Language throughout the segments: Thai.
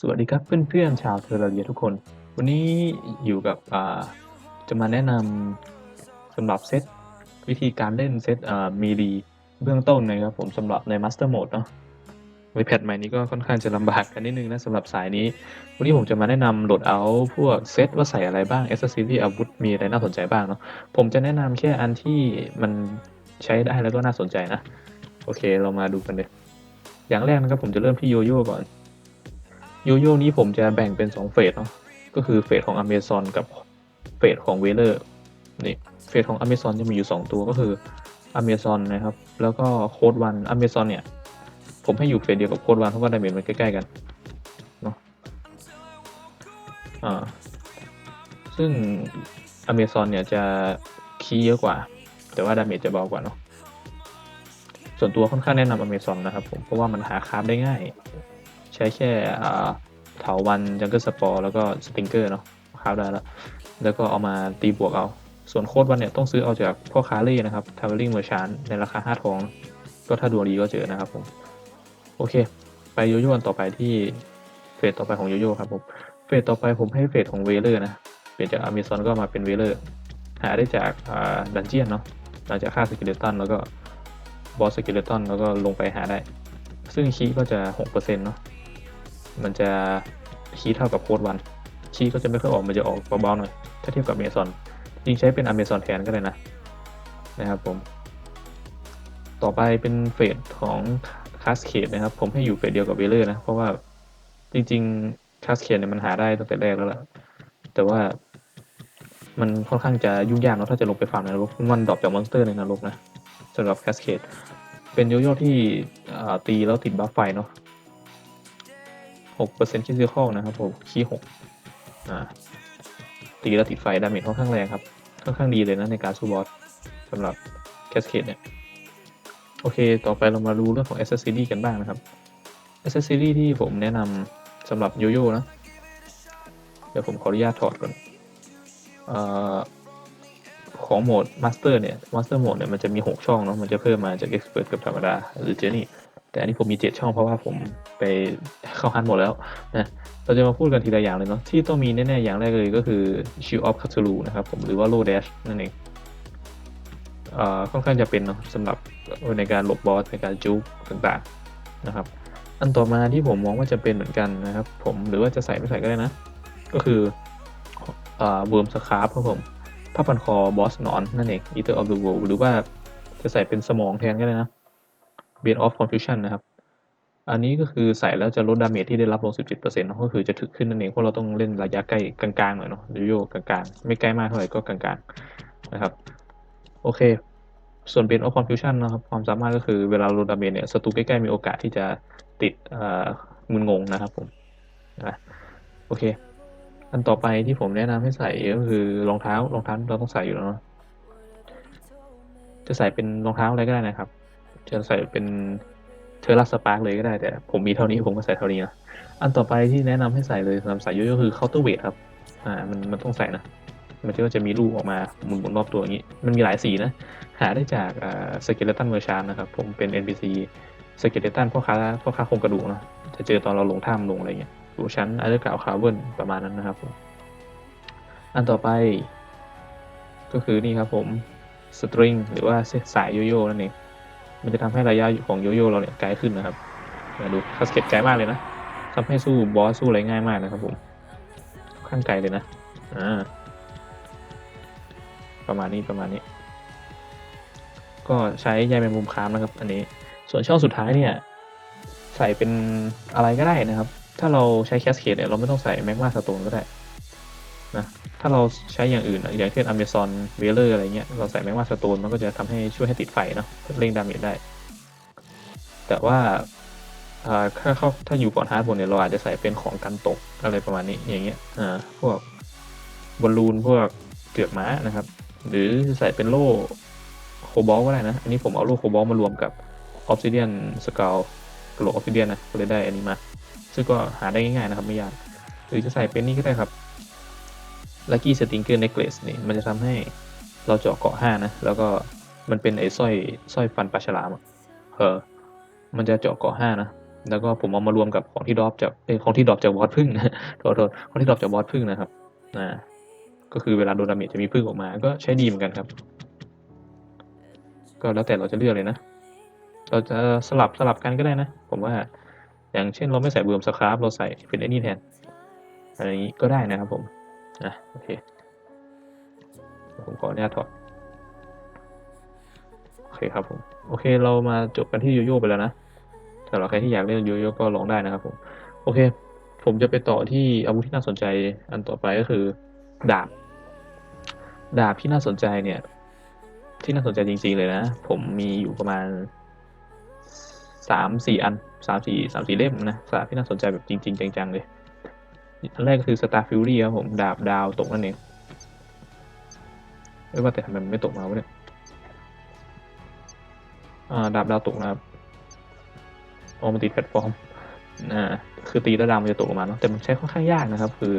สวัสดีครับเพื่อนๆชาวเทอร์เรียทุกคน วันนี้อยู่กับจะมาแนะนำสำหรับเซตวิธีการเล่นเซตอ่ามีดีเบื้องต้นนะครับผมสำหรับในมาสเตอร์โหมดเนาะในแพทใหม่นี้ก็ค่อนข้างจะลำบากกันนิดนึงนะสำหรับสายนี้ วันนี้ผมจะมาแนะนำโหลดเอาพวกเซตว่าใส่อะไรบ้างเอ c เซ s ซ r y อาวุธมีอะไรน่าสนใจบ้างเนาะผมจะแนะนำแค่อันที่มันใช้ได้แล้วก็น่าสนใจนะ โอเคเรามาดูกันเลยอย่างแรกนะครับผมจะเริ่มที่โยโย่ก่อน ยโย่นี้ผมจะแบ่งเป็น 2 เฟสเนาะก็คือเฟสของ Amazon กับเฟสของเวเลอร์นี่เฟสของ Amazon จะมีอยู่ 2 ตัวก็คือ Amazon นะครับ แล้วก็โค้ดวัน Amazon เนี่ย ผมให้อยู่เฟสเดียวกับโค้ดวันเพราะว่าดาเมจมันใกล้ๆกันเนาะอ่าซึ่ง Amazon เนี่ยจะคีย์เยอะกว่า แต่ว่าดาเมจจะเบากว่าเนาะส่วนตัวค่อนข้างแนะนำ Amazon นะครับผมเพราะว่ามันหาคราฟได้ง่าย ใช้แค่อ่าเถาวันจังเกิลสปอร์แล้วก็สติงเกอร์เนาะคราฟได้แล้ว แล้วก็เอามาตีบวกเอา ส่วนโคดวันเนี่ยต้องซื้อเอาจากพ่อค้าเล่นะครับทาวเวลลิ่งเมอร์ชานในราคา5ทอง ก็ถ้าดวงดีก็เจอนะครับผมโอเค ไปโยโย่กันต่อไปที่เฟสต่อไปของโยโย่ครับผมเฟสต่อไปผมให้เฟสของเวเลอร์นะเปลี่ยนจากอเมซอนก็มาเป็นเวเลอร์หาได้จากดันเจียนเนาะหลังจากฆ่าสกิเลตันแล้วก็บอสสกิเลตันแล้วก็ลงไปหาได้ ซึ่งคีก็จะ6%เนาะ มันจะคีย์เท่ากับโค้ดวันคีย์ก็จะไม่ค่อยออกมันจะออกเบาๆหน่อยถ้าเทียบกับ Amazon จริงใช้เป็น Amazon แทนก็ได้นะนะครับผม ต่อไปเป็นเฟสของคาสเคดนะครับ ผมให้อยู่เฟสเดียวกับเวเลอร์นะ เพราะว่าจริงๆคาสเคดเนี่ยมันหาได้ตั้งแต่แรกแล้วล่ะ แต่ว่ามันค่อนข้างจะยุ่งยากเนาะถ้าจะลงไปฟาร์มในนรกมันดรอปจากมอนสเตอร์ในนรกนะสำหรับคาสเคดเป็นโยโย่ที่ตีแล้วติดบัฟไฟเนาะ หกเปอร์เซ็นต์คิดซิคอลนะครับผมคีหกอ่าตีแล้วติดไฟดาเมจค่อนข้างแรงครับ ค่อนข้างดีเลยนะในการสู้บอสสำหรับแคสเคดเนี่ย โอเค ต่อไปเรามาดูเรื่องของ Accessory กันบ้างนะครับ Accessory ที่ผมแนะนำสำหรับโยโย่นะ เดี๋ยวผมขออนุญาตถอดก่อนอของโหมด Master เนี่ย Master Mode เนี่ยมันจะมี 6 ช่องเนาะมันจะเพิ่มมาจาก Expert กับธรรมดาหรือ Journey แต่อันนี้ผมมี7ช่องเพราะว่าผมไปเข้าฮันหมดแล้วนะเราจะมาพูดกันทีละอย่างเลยเนาะที่ต้องมีแน่ๆอย่างแรกเลยก็คือ Shield of Cthulhu นะครับผมหรือว่า Low Dash นั่นเองเอ่อค่อนข้างจะเป็นเนาะสำหรับในการหลบบอสในการจุกต่างๆนะครับ อันต่อมาที่ผมมองว่าจะเป็นเหมือนกันนะครับ ผมหรือว่าจะใส่ไม่ใส่ก็ได้นะ ก็คือเอ่อ Worm Scarf ครับผมผ้าพันคอบอสนอนนั่นเอง Eater of the World หรือว่าจะใส่เป็นสมองแทนก็ได้นะ Bane of Confusion นะครับ อันนี้ก็คือใส่แล้วจะลดดาเมจที่ได้รับลง 17%เนาะก็คือจะถึกขึ้นนั่นเอง เพราะเราต้องเล่นระยะใกล้กลางๆหน่อยเนาะโยโย่กลางๆ ไม่ใกล้มากเท่าไหร่ก็กลางๆนะครับ โอเค ส่วน Bane of Confusion นะครับ ความสามารถก็คือเวลาลดดาเมจเนี่ยศัตรูใกล้ๆมีโอกาสที่จะติดเอ่อมึนงงนะครับผมนะโอเค อันต่อไปที่ผมแนะนำให้ใส่ก็คือรองเท้ารองเท้าเราต้องใส่อยู่แล้วเนาะจะใส่เป็นรองเท้าอะไรก็ได้นะครับ จะใส่เป็นเทอร์รัสสปาร์กเลยก็ได้แต่ผมมีเท่านี้ผมก็ใส่เท่านี้นะอันต่อไปที่แนะนำให้ใส่เลยสำหรับใส่โยโย่คือเคาน์เตอร์เวทครับ อ่า มันมันต้องใส่นะ มันก็จะมีลูกออกมาหมุนๆรอบตัวอย่างนี้ มันมีหลายสีนะ หาได้จากอ่าสเกเลตันเมอร์ชานนะครับ ผมเป็น NPC สเกเลตันพ่อค้าพ่อค้าโครงกระดูกนะจะเจอตอนเราลงถ้ำลงอะไรเงี้ยอยู่ชั้นอัลเดอร์กาวคาร์เวนประมาณนั้นนะครับผมอันต่อไป ก็คือนี่ครับผมสตริงหรือว่าสายโยโย่นั่นเอง มันจะทำให้ระยะของโยโย่เราเนี่ยไกลขึ้นนะครับมาดูคัสเก็ตไกลมากเลยนะทำให้สู้บอสสู้อะไรง่ายมากนะครับผมข้างไกลเลยนะอ่าประมาณนี้ประมาณนี้ ก็ใช้ใยแมงมุมคามนะครับ อันนี้ส่วนช่องสุดท้ายเนี่ย ใส่เป็นอะไรก็ได้นะครับ ถ้าเราใช้แคสเคดเนี่ยเราไม่ต้องใส่แมกมาสโตนก็ได้ นะถ้าเราใช้อย่างอื่นอย่างเช่นอเมซอนเวเลอร์อะไรเงี้ยเราใส่แมกมาสโตนมันก็จะทำให้ช่วยให้ติดไฟเนาะเร่งดาเมจได้ แต่ว่าถ้าเขาถ้าอยู่ก่อนฮาร์ดบนเนี่ยเราอาจจะใส่เป็นของกันตกอะไรประมาณนี้อย่างเงี้ยอ่าพวกบอลลูนพวกเกือกม้านะครับ หรือใส่เป็นโล่โคบอลก็ได้นะ อันนี้ผมเอาโล่โคบอลมารวมกับออฟซิเดียนสกาวกระโหลกออฟซิเดียนนะก็เลยได้อันนี้มา ซึ่งก็หาได้ง่ายๆนะครับไม่ยากหรือจะใส่เป็นนี่ก็ได้ครับ Lucky Stinger Necklace นี่มันจะทำให้เราเจาะเกาะห้านะ แล้วก็มันเป็นไอ้สร้อยสร้อยฟันปลาฉลามอะเออมันจะเจาะเกาะห้านะ แล้วก็ผมเอามารวมกับของที่ดรอปจากเอ้ของที่ดรอปจากบอสพึ่งนะโทษโทษของที่ดรอปจากบอสพึ่งนะครับนะก็คือเวลาโดนดาเมจจะมีพึ่งออกมา ก็ใช้ดีเหมือนกันครับ ก็แล้วแต่เราจะเลือกเลยนะ เราจะสลับสลับกันก็ได้นะ ผมว่า อย่างเช่นเราไม่ใส่เบิร์มสครับเราใส่เป็นไอ้นี่แทนอะไรนี้ก็ได้นะครับผม นะโอเค ผมขออนุญาตถอดโอเคครับผมโอเคเรามาจบกันที่โยโย่ไปแล้วนะสำหรับใครที่อยากเล่นโยโย่ก็ลองได้นะครับผมโอเค ผมจะไปต่อที่อาวุธที่น่าสนใจอันต่อไปก็คือดาบ ดาบที่น่าสนใจเนี่ย ที่น่าสนใจจริงๆเลยนะ ผมมีอยู่ประมาณสามสี่อันสามสี่สามสี่เล่มนะดาบที่น่าสนใจแบบจริง ๆ จังๆเลย อันแรกก็คือ Star Fury ครับผม ดาบดาวตกนั่นเองไม่ว่าแต่ทำไมมันไม่ตกมาวะเนี่ยดาบดาวตกนะครับออมันติดแพลตฟอร์มอ่าคือตีแล้วดาวมันจะตกลงมาเนาะแต่มันใช้ค่อนข้างยากนะครับ คือ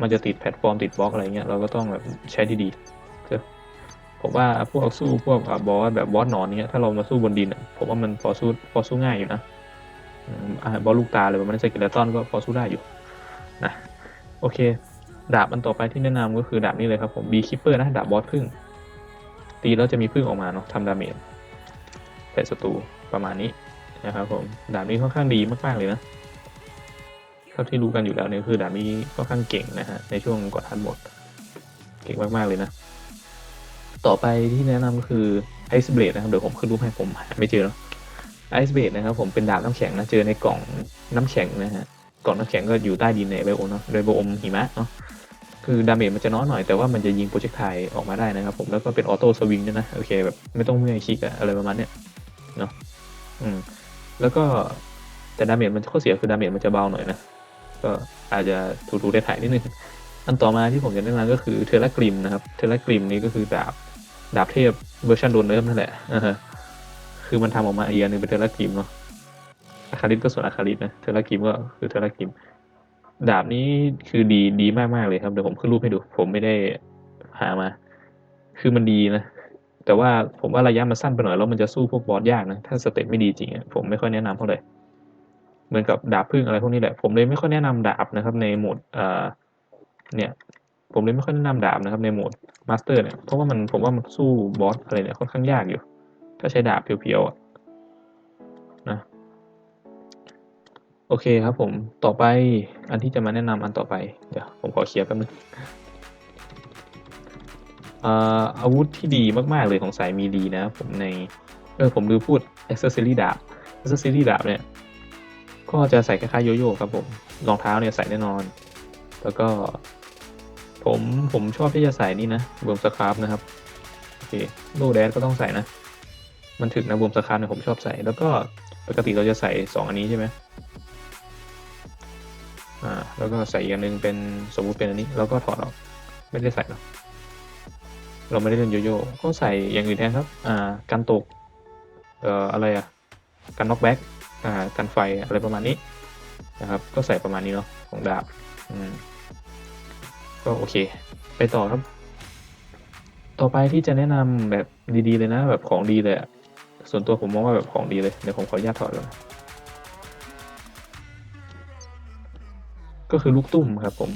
มันจะติดแพลตฟอร์มติดบล็อกอะไรเงี้ยเราก็ต้องแบบใช้ดีๆผมว่าพวกสู้พวกบอสแบบบอสหนอนเนี้ยถ้าเรามาสู้บนดินผมว่ามันพอสู้พอสู้ง่ายอยู่นะบอสลูกตาเลยมันสกิลเลตอนก็พอสู้ได้อยู่ นะโอเค ดาบอันต่อไปที่แนะนำก็คือดาบนี้เลยครับผมบีคิปเปอร์นะ ดาบบอสพึ่ง ตีแล้วจะมีพึ่งออกมาเนาะทำดาเมจแต่ศัตรูประมาณนี้นะครับผมดาบนี้ค่อนข้างดีมากๆเลยนะเท่าที่รู้กันอยู่แล้วเนี่ยคือดาบนี้ค่อนข้างเก่งนะฮะในช่วงก่อนทันหมดเก่งมากๆเลยนะ ต่อไปที่แนะนำก็คือไอซ์เบ e นะครับเดี๋ยวผมขึ้นรูปให้ผมหาไม่เจอแล้วไอซ์เบ e นะครับผมเป็นดาบน้ำแข็งนะเจอในกล่องน้ำแข็งนะฮะ ก่องน้ำแข็งก็อยู่ใต้ดินในไบโอมเนาะโดยไบโอมหิมะเนาะคือดาเมจมันจะน้อยหน่อยแต่ว่ามันจะยิงโปรเจกต์ไทออกมาได้นะครับผมแล้วก็เป็นออโต้สวิงด้วยนะโอเคแบบไม่ต้องเมื่อยคลิกอะอะไรประมาณเนี้ยเนาะอืมแล้วก็แต่ดาเมจมันข้อเสียคือดาเมจมันจะเบาหน่อยนะก็อาจจะถูๆได้ถ่ายนิดนึงอันต่อมาที่ผมจะแนะนำก็คือเทเลกริมนะครับเทเลกริมนี้ก็คือดาบดาบเทพเวอร์ชันโดนเนิร์ฟนั่นแหละคือมันทำออกมาเอีกอันหนึงเป็นเทเลกริมเนาะ อาคาริสก็ส่วนอาคาริสนะเทเลกริมก็คือเทเลกริม ดาบนี้คือดีดีมากๆเลยครับเดี๋ยวผมขึ้นรูปให้ดู ผมไม่ได้หามา คือมันดีนะ แต่ว่าผมว่าระยะมันสั้นไปหน่อยแล้วมันจะสู้พวกบอสยากนะ ถ้าสเต็ปไม่ดีจริงผมไม่ค่อยแนะนำเท่าไหร่เหมือนกับดาบพึ่งอะไรพวกนี้แหละ ผมเลยไม่ค่อยแนะนำดาบนะครับในโหมดเอ่อเนี่ย ผมเลยไม่ค่อยแนะนำดาบนะครับในโหมดมาสเตอร์เนี่ยเพราะว่ามันผมว่ามันสู้บอสอะไรเนี่ยค่อนข้างยากอยู่ ถ้าใช้ดาบเพียวๆ อเคครับผมต่อไปอันที่จะมาแนะนำอันต่อไป เดี๋ยวผมขอเคลียร์แป๊บนึงอาวุธที่ดีมากๆเลยของสายมีดีนะผมในเออผมลืมพูด accessory ดาบ accessory ดาบเนี่ย ก็จะใส่คล้ายๆโยโย่ครับผมรองเท้าเนี่ยใส่แน่นอน แล้วก็ผมผมชอบที่จะใส่นี่นะบวมสครับนะครับโอเคโลแดนก็ต้องใส่นะ มันถึงนะบวมสครับเนี่ยผมชอบใส่แล้วก็ปกติเราจะใส่สองอันนี้ใช่ไหม อ่า แล้วก็ใส่อีกอันหนึงเป็นสมมุติเป็นอันนี้ แล้วก็ถอดออก ไม่ได้ใส่หรอก เราไม่ได้เล่นโยโย่ ก็ใส่อย่างอื่นแทนครับ อ่า กันตก เอ่อ อะไรอะ กันน็อกแบ็กอ่า กันไฟอะไรประมาณนี้นะครับ ก็ใส่ประมาณนี้เนาะของดาบ อืม ก็โอเค ไปต่อครับ ต่อไปที่จะแนะนำแบบดีๆเลยนะ แบบของดีเลยส่วนตัวผมมองว่าแบบของดีเลย เดี๋ยวผมขออนุญาตถอดก่อน ก็คือลูกตุ้มครับผม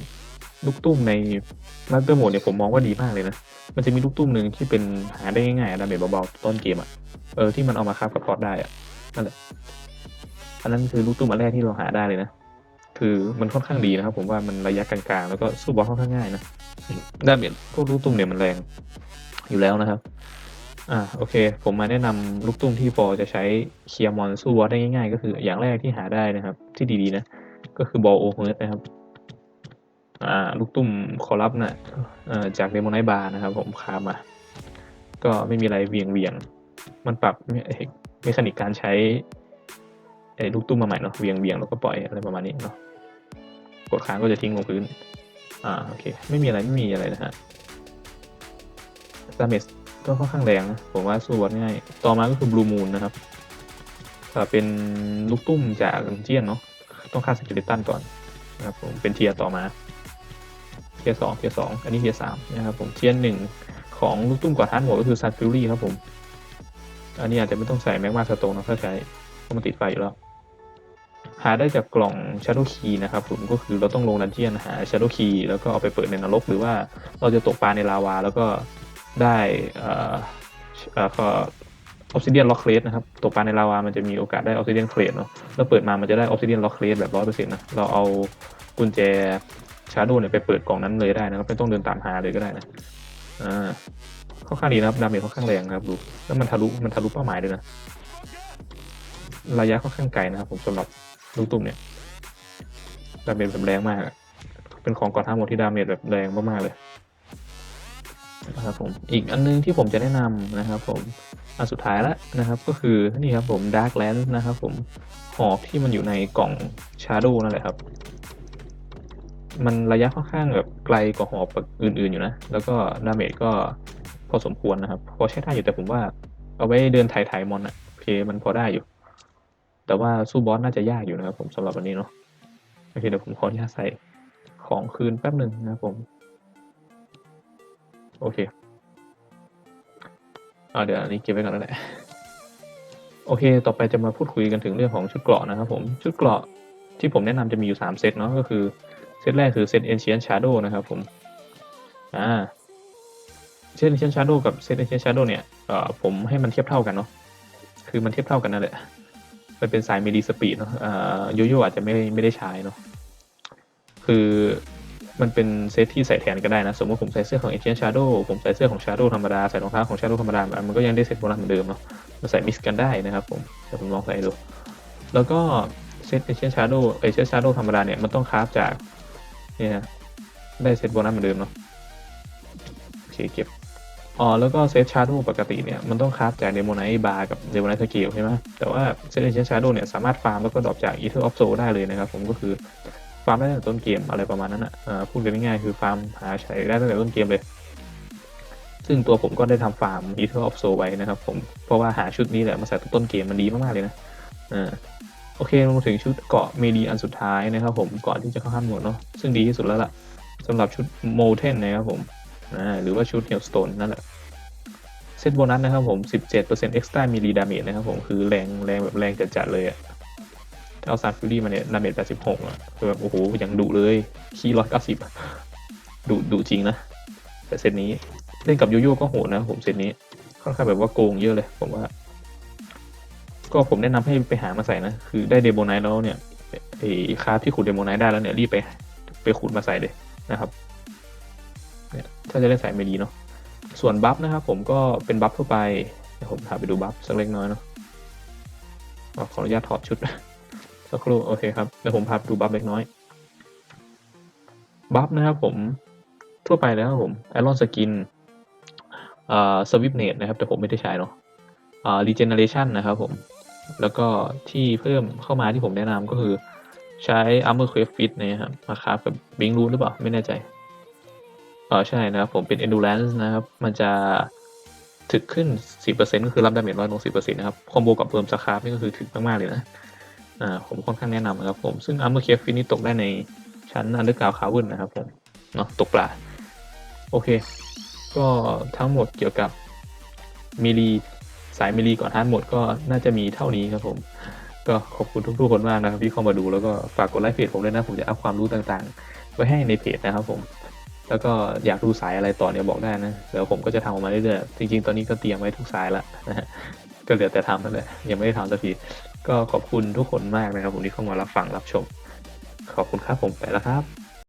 ลูกตุ้มในมาสเตอร์โหมดเนี่ยผมมองว่าดีมากเลยนะ มันจะมีลูกตุ้มหนึ่งที่เป็นหาได้ง่ายๆดาเมจเบาๆต้นเกมอะเออที่มันเอามาคราฟกับพอดได้อะนั่นแหละ อันนั้นคือลูกตุ้มอันแรกที่เราหาได้เลยนะ คือมันค่อนข้างดีนะครับ ผมว่ามันระยะกลางๆ แล้วก็สู้บอสค่อนข้างง่ายนะดาเมจพวกลูกตุ้มเนี่ยมันแรงอยู่แล้วนะครับ อ่าโอเค ผมมาแนะนำลูกตุ้มที่พอจะใช้เคลียร์มอนสู้บอสได้ง่ายๆ ก็คืออย่างแรกที่หาได้นะครับ ที่ดีๆนะ ก็คือบอลโอเฮิร์ตนะครับอ่าลูกตุ้มคอรับนะ่ะเอ่อจากเดโมไนบาร์นะครับ ผมคามา ก็ไม่มีอะไรเวียงเวียง มันปรับเมคานิกการใช้ไอ้ลูกตุ้มมาใหม่เนาะเวียงเวียงแล้วก็ปล่อยอะไรประมาณนี้เนาะกดค้างก็จะทิ้งลงพื้น อ่าโอเค ไม่มีอะไรไม่มีอะไรนะฮะดาเมจก็ค่อนข้างแรงนะผมว่าสู้บอสง่าย ต่อมาก็คือบลูมูนนะครับเป็นลูกตุ้มจากเจียนเนาะ ต้องฆ่าสกิลิตันก่อนนะครับผมเป็นเทียต่อมา เทียสองเทียสองอันนี้เทียสามนะครับผมเทียหนึ่งของลูกตุ้มก่อนทันหมดก็คือซันฟิลลี่ครับผม อันนี้อาจจะไม่ต้องใส่แมกมาสโตนนะถ้าใช้เพราะมันติดไฟอยู่แล้ว หาได้จากกล่อง Shadow Key นะครับผมก็คือเราต้องลงดันเจียนหา Shadow Key แล้วก็เอาไปเปิดในนรก หรือว่าเราจะตกปลาในลาวา แล้วก็ได้เอ่อเอ่อ ก็ Obsidian Lock Crate นะครับตกปลาในลาวามันจะมีโอกาสได้ Obsidian Crate เนาะแล้วเปิดมามันจะได้ Obsidian Lock Crate แบบร้อยเปอร์เซ็นต์นะเราเอากุญแจ Shadow เนี่ยไปเปิดกล่องนั้นเลยได้นะครับไม่ต้องเดินตามหาเลยก็ได้นะอ่าค่อนข้างดีนะครับดาเมจค่อนข้างแรงนะครับดูแล้วมันทะลุมันทะลุเป้าหมายด้วยนะระยะค่อนข้างไกลนะครับผมสำหรับลูกตุ้มเนี่ยดาเมจแบบแรงมาก เป็นของก่อนท่าหมดที่ดาเมจแบบแรงมากๆเลย นะครับผมอีกอันนึงที่ผมจะแนะนำนะครับผมอันสุดท้ายแล้วนะครับก็คือนี่ครับผม Dark Lens นะครับผมหอกที่มันอยู่ในกล่อง Shadow นั่นแหละครับ มันระยะค่อนข้างแบบไกลกว่าหอกอื่นๆอยู่นะ แล้วก็ดาเมจก็พอสมควรนะครับ พอใช้ได้อยู่แต่ผมว่าเอาไว้เดินไถ่ายมอนอะโอเคมันพอได้อยู่ แต่ว่าสู้บอสน่าจะยากอยู่นะครับผมสำหรับวันนี้เนาะโอเคเดี๋ยวผมขออนุญาตใส่ของคืนแป๊บหนึ่งนะครับผม โอเคเอาเดี๋ยวอันนี้เก็บไว้ก่อนแล้วแหละโอเค ต่อไปจะมาพูดคุยกันถึงเรื่องของชุดเกราะนะครับผมชุดเกราะที่ผมแนะนำจะมีอยู่สามเซตเนาะก็คือ เซตแรกคือเซต Ancient Shadow นะครับผมอ่าเซต Ancient Shadow กับเซต Ancient Shadow เนี่ยเอ่อผมให้มันเทียบเท่ากันเนาะคือมันเทียบเท่ากันนั่นแหละมันเป็นสายเมดีสปีดเนาะอ่าโยโย่อาจจะไม่ไม่ได้ใช้เนาะคือ มันเป็นเซตที่ใส่แทนก็ได้นะ สมมติผมใส่เสื้อของ Ancient Shadow ผมใส่เสื้อของ Shadow ธรรมดา ใส่รองเท้าของ Shadow ธรรมดา มันก็ยังได้เซตโบนัสเหมือนเดิมเนาะมาใส่มิกซ์กันได้นะครับผมเดี๋ยวผมลองใส่ดู แล้วก็เซต Ancient Shadow Ancient Shadow ธรรมดาเนี่ยมันต้องคราฟจากเนี่ยได้เซตโบนัสเหมือนเดิมเนาะโอเคเก็บอ๋อแล้วก็เซตชาร์โดปกติเนี่ยมันต้องคราฟจากเดโมไนท์บาร์กับเดโมไนท์สกิลใช่ไหมแต่ว่าเซตเอเชนชาร์โดเนี่ยสามารถฟาร์มแล้วก็ดรอปจากอีเทอร์ออฟโซได้เลยนะครับผมก็คือาร์มได้ตั้งแต่ต้นเกมอะไรประมาณนั้นอะพูดกันง่ายๆคือฟาร์มหาใช้ได้ตั้งแต่ต้นเกมเลย ซึ่งตัวผมก็ได้ทำฟาร์มอีเทอร์ออฟโซไว้นะครับผมเพราะว่าหาชุดนี้แหละมาใส่ต้นเกมมันดีมากๆเลยนะอ่าโอเคมาถึงชุดเกาะเมดีอันสุดท้ายนะครับผมก่อนที่จะเข้าข้ามหมดเนาะซึ่งดีที่สุดแล้วล่ะสำหรับชุดโมเทนนะครับผมอ่าหรือว่าชุดเฮลสโตนนั่นแหละเซตโบนัสนะครับผม 17% extra melee damage นะครับผมคือแรงแรงแบบแรงจัดๆเลยอะ เอาซาฟิลี่มาเนี่ยดาเมจ86อะคือแบบโอ้โหยังดุเลยคีร้อยเก้าสิบดุดุจริงนะ แต่เซตนี้เล่นกับยโย่ก็โหดนะผมเซตนี้ค่อนข้างแบบว่าโกงเยอะเลย ผมว่า ก็ผมแนะนำให้ไปหามาใส่นะ คือได้เดโมไนท์แล้วเนี่ยไอ้คราฟที่ขุดเดโมไนท์ได้แล้วเนี่ยรีบไปไปขุดมาใส่เลยนะครับเนี่ยถ้าจะเล่นสายไม่ดีเนาะส่วนบัฟนะครับผมก็เป็นบัฟทั่วไปเดี๋ยวผมพาไปดูบัฟสักเล็กน้อยเนาะขออนุญาตถอดชุด สักครู่โอเคครับเดี๋ยวผมพาดูบัฟเล็กน้อย บัฟนะครับผมทั่วไปแล้วครับผมไอรอนสกินอ่าสวิปเนตนะครับ แต่ผมไม่ได้ใช้เนาะอ่ารีเจนเนเรชันนะครับผม แล้วก็ที่เพิ่มเข้ามาที่ผมแนะนำก็คือใช้ Armor Craft Fit นะครับมาคราฟกับบิงรูหรือเปล่า ไม่แน่ใจเออใช่นะครับ ผมเป็น endurance นะครับ มันจะถึกขึ้น 10%ก็คือรับดาเมจน้อยลง10%นะครับ คอมโบกับเพิ่มสคาร์นี่ก็คือถึกมาก ๆ เลยนะ อ่าผมค่อนข้างแนะนำนะครับผมซึ่ง Armor c a f e นี่ตกได้ในชั้น Underground Cavern นะครับผมเนาะตกปลาโอเค ก็ทั้งหมดเกี่ยวกับมิลีสายมิลีก่อนท่านหมดก็น่าจะมีเท่านี้ครับผม ก็ขอบคุณทุกๆคนมากนะครับที่เข้ามาดูแล้วก็ฝากกดไลค์เพจผมด้วยนะผมจะอัพความรู้ต่างๆ ไว้ให้ในเพจนะครับผมแล้วก็อยากดูสายอะไรต่อเนี่ยบอกได้นะเดี๋ยวผมก็จะทำออกมาเรื่อยๆจริงๆ ตอนนี้ก็เตรียมไว้ทุกสายละนะฮะก็เหลือแต่ทำนั่นแหละยังไม่ได้ทำสักที ก็ขอบคุณทุกคนมากนะครับผมที่เข้ามารับฟังรับชม ขอบคุณครับผมไปแล้วครับ